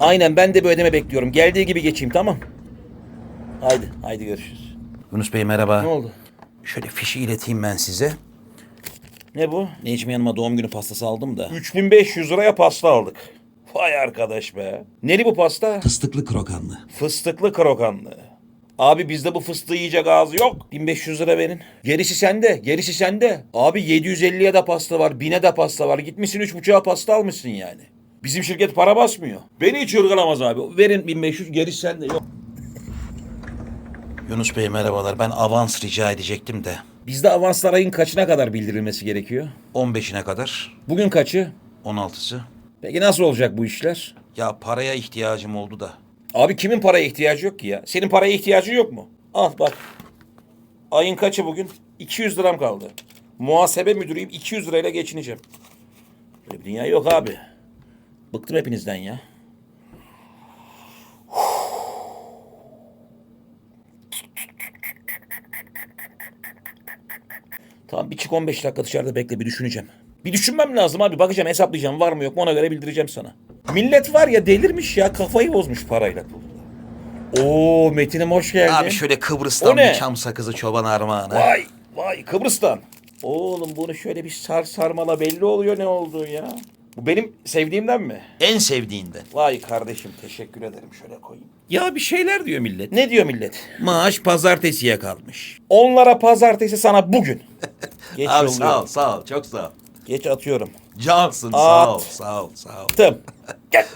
Aynen ben de bir ödeme bekliyorum. Geldiği gibi geçeyim tamam. Haydi, haydi görüşürüz. Yunus Bey merhaba. Ne oldu? Şöyle fişi ileteyim ben size. Ne bu? Necmi Hanım'a doğum günü pastası aldım da. 3500 liraya pasta aldık. Vay arkadaş be. Neli bu pasta? Fıstıklı krokanlı. Fıstıklı krokanlı. Abi bizde bu fıstığı yiyecek ağzı yok. 1500 lira verin. Gerisi sende, gerisi sende. Abi 750'ye de pasta var, 1000'e de pasta var. Gitmişsin 3.5'a pasta almışsın yani. Bizim şirket para basmıyor. Beni hiç ırgalamaz abi. Verin 1500, gerisi sende yok. Yunus Bey merhabalar. Ben avans rica edecektim de. Bizde avanslar ayın kaçına kadar bildirilmesi gerekiyor? 15'ine kadar. Bugün kaçı? 16'sı. Peki nasıl olacak bu işler? Ya paraya ihtiyacım oldu da. Abi kimin paraya ihtiyacı yok ki ya? Senin paraya ihtiyacın yok mu? Al bak. Ayın kaçı bugün? 200 liram kaldı. Muhasebe müdürüyüm 200 lirayla geçineceğim. Böyle bir dünya yok abi. Bıktım hepinizden ya. Tamam bir çık 15 dakika dışarıda bekle bir düşüneceğim. Bir düşünmem lazım abi. Bakacağım hesaplayacağım var mı yok mu ona göre bildireceğim sana. Millet var ya delirmiş ya kafayı bozmuş parayla. Oo Metin'im hoş geldin. Abi şöyle Kıbrıs'tan O ne? bir çam sakızı çoban armağanı. Vay vay Kıbrıs'tan. Oğlum bunu şöyle bir sar sarmala belli oluyor ne olduğu ya. Bu benim sevdiğimden mi? En sevdiğinden. Vay kardeşim teşekkür ederim şöyle koyayım. Ya bir şeyler diyor millet. Ne diyor millet? Maaş pazartesiye kalmış. Onlara pazartesi sana bugün. Geç Abi yolluyorum. sağ ol sağ ol çok sağ ol. Geç atıyorum. Cansın sağ ol sağ ol sağ ol. Attım. Gel.